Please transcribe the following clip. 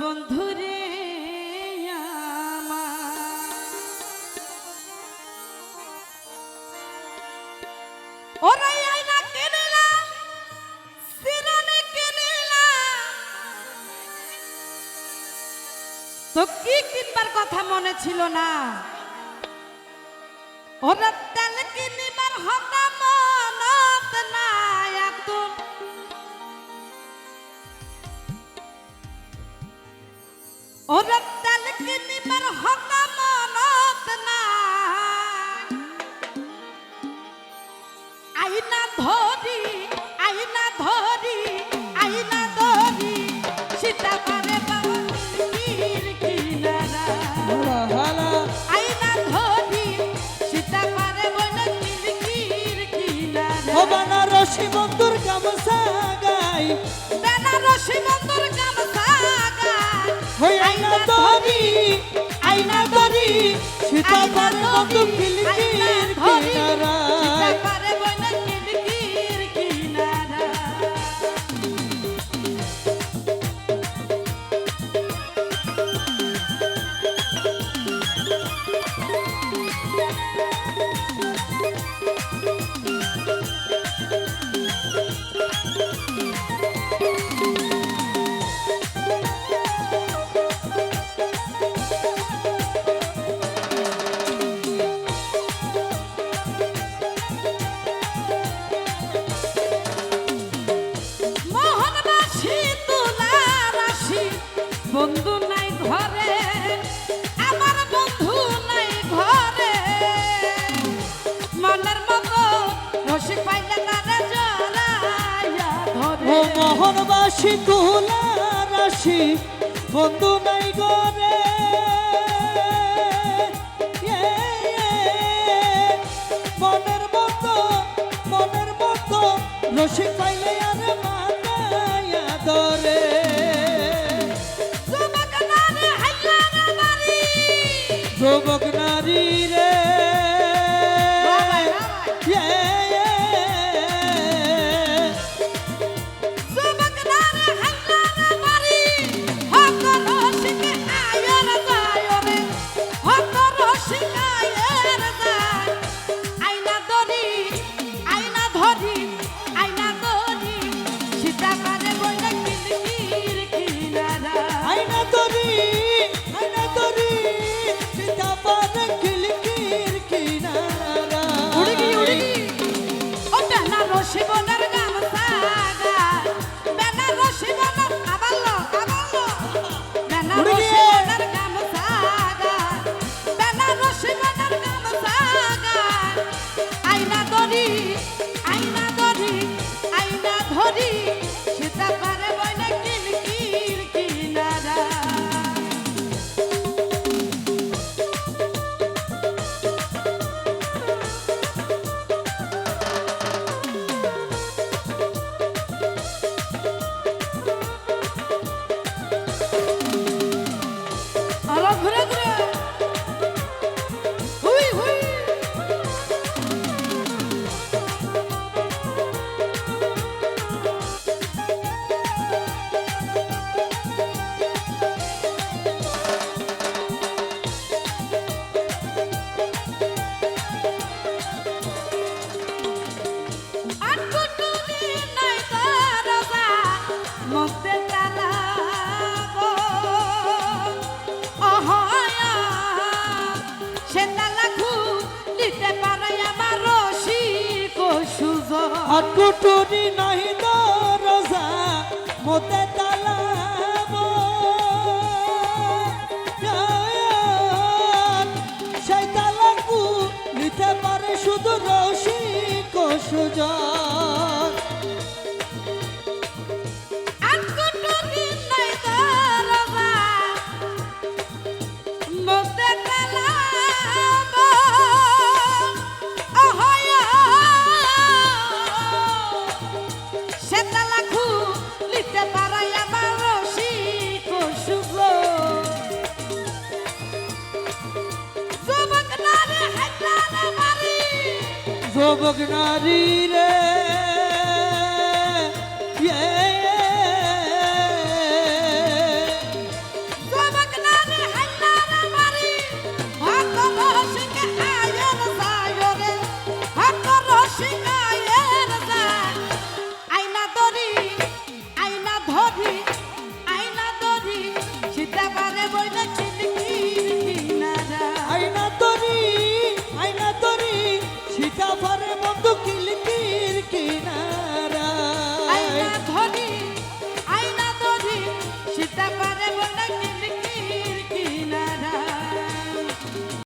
বন্ধুর। তো কি কিনবার কথা মনে ছিল না? ওরা তেল কিনিবার হতা মনত না আতুল ওরা নাই। বেনারসি বন্দর গামছা হই আইনা ধরি আইনা ধরি সীতা করে বন্ধু কিলকির কিনারা। সীতা করে বন্ধু কিলকির কিনারা। মনের মতো রসিক পাইলে তারা জড়াইয়া ধরে। মোহনবাসী তুলা রাশি বন্ধু নাই গরে মনের মতো মনের মতো রসিক পাইলে যুবক দিতে পারে আমার রশি কসুজ নাই মোতে তা সবক নারী রে।